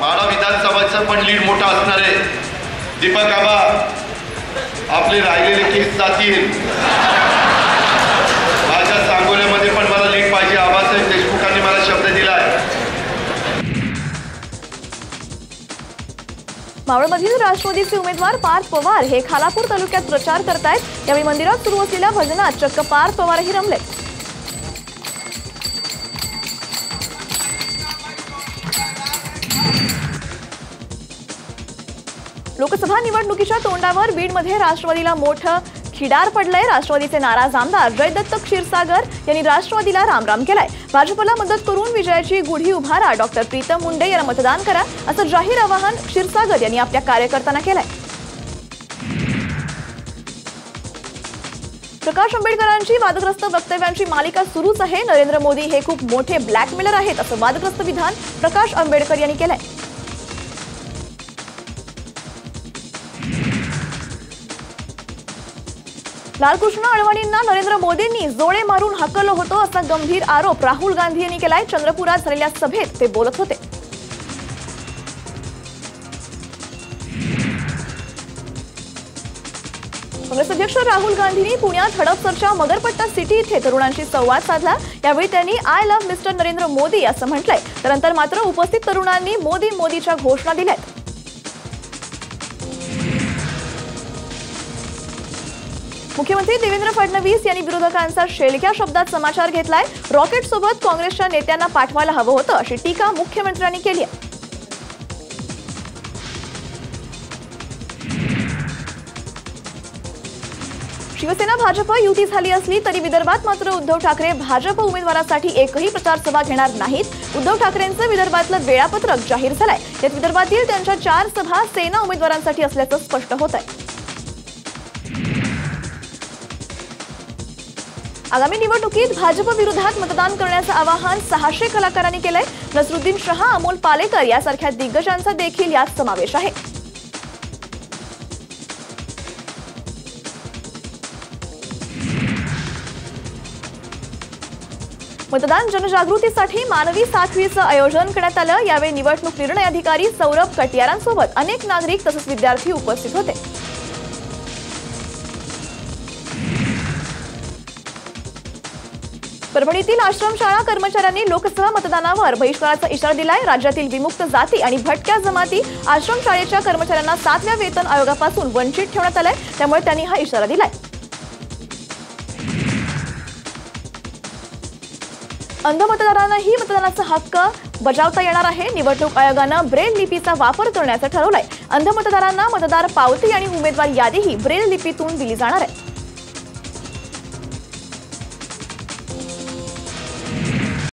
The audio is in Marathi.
माडा विधानसभाचं पण लीड मोठा असणार आहे. दीपक आबा आपले राहिलेले केस जातील. माझ्या सांगोल्यामध्ये पण मला लीड पाहिजे. आबासाहेब देशमुखांनी मला शब्द दिलाय. मावळमधील राष्ट्रवादीचे उमेदवार पार्थ पवार हे खालापूर तालुक्यात प्रचार करतायत. यावेळी मंदिरात सुरू असलेल्या भजनात चक्क पार्थ पवारही रमले. लोकसभा निवडणुकीच्या तोंडावर बीडमध्ये राष्ट्रवादीला मोठं खिडार पडलंय. राष्ट्रवादीचे नाराज आमदार जयदत्त क्षीरसागर यांनी राष्ट्रवादीला रामराम केलाय. भाजपला मदत करून विजयाची गुढी उभारा. डॉक्टर प्रीतम मुंडे यांना मतदान करा असं जाहीर आवाहन क्षीरसागर यांनी आपल्या कार्यकर्त्यांना केलंय. प्रकाश आंबेडकरांची वादग्रस्त वक्तव्यांची मालिका सुरूच आहे. नरेंद्र मोदी हे खूप मोठे ब्लॅकमेलर आहेत असं वादग्रस्त विधान प्रकाश आंबेडकर यांनी केलंय. लालकृष्ण अडवाणींना नरेंद्र मोदींनी जोडे मारून हकललो होतं असा गंभीर आरोप राहुल गांधी यांनी केलाय. चंद्रपुरात झालेल्या सभेत ते बोलत होते. काँग्रेस अध्यक्ष राहुल गांधींनी पुण्यात हडपसरच्या मगरपट्टा सिटी इथे तरुणांशी संवाद साधला. यावेळी त्यांनी I love mister Narendra Modi असं म्हटलंय. त्यानंतर मात्र उपस्थित तरुणांनी मोदी मोदीच्या घोषणा दिल्यात. मुख्यमंत्री देवेंद्र फडणवीस यांनी विरोधकांचा शेलक्या शब्दात समाचार घेतलाय. रॉकेट सोबत काँग्रेसच्या नेत्यांना पाठवायला हवं होतं अशी टीका मुख्यमंत्र्यांनी केली आहे. शिवसेना भाजप युती झाली असली तरी विदर्भात मात्र उद्धव ठाकरे भाजप उमेदवारासाठी एकही प्रचारसभा घेणार नाहीत. उद्धव ठाकरेंचं विदर्भातलं वेळापत्रक जाहीर झालंय. यात विदर्भातील त्यांच्या चार सभा सेना उमेदवारांसाठी असल्याचं स्पष्ट होत आहे आगामी निवडणुकीत भाजप विरोधात मतदान करण्याचं आवाहन सहाशे कलाकारांनी केलंय. नसरुद्दीन शहा अमोल पालेकर यासारख्या दिग्गजांचा देखील यात समावेश आहे. मतदान जनजागृतीसाठी मानवी साखळीचं आयोजन करण्यात आलं. यावेळी निवडणूक निर्णय अधिकारी सौरभ कटियारांसोबत अनेक नागरिक तसंच विद्यार्थी उपस्थित होते. परभणीतील आश्रमशाळा कर्मचाऱ्यांनी लोकसभा मतदानावर बहिष्काराचा इशारा दिलाय. राज्यातील विमुक्त जाती आणि भटक्या जमाती आश्रमशाळेच्या कर्मचाऱ्यांना सातव्या वेतन आयोगापासून वंचित ठेवण्यात आलंय. त्यामुळे त्यांनी हा इशारा दिलाय. अंध मतदारांनाही मतदानाचा हक्क बजावता येणार आहे. निवडणूक आयोगानं ब्रेल लिपीचा वापर करण्याचं ठरवलंय. अंध मतदारांना मतदार पावती आणि उमेदवार यादीही ब्रेल लिपीतून दिली जाणार आहे.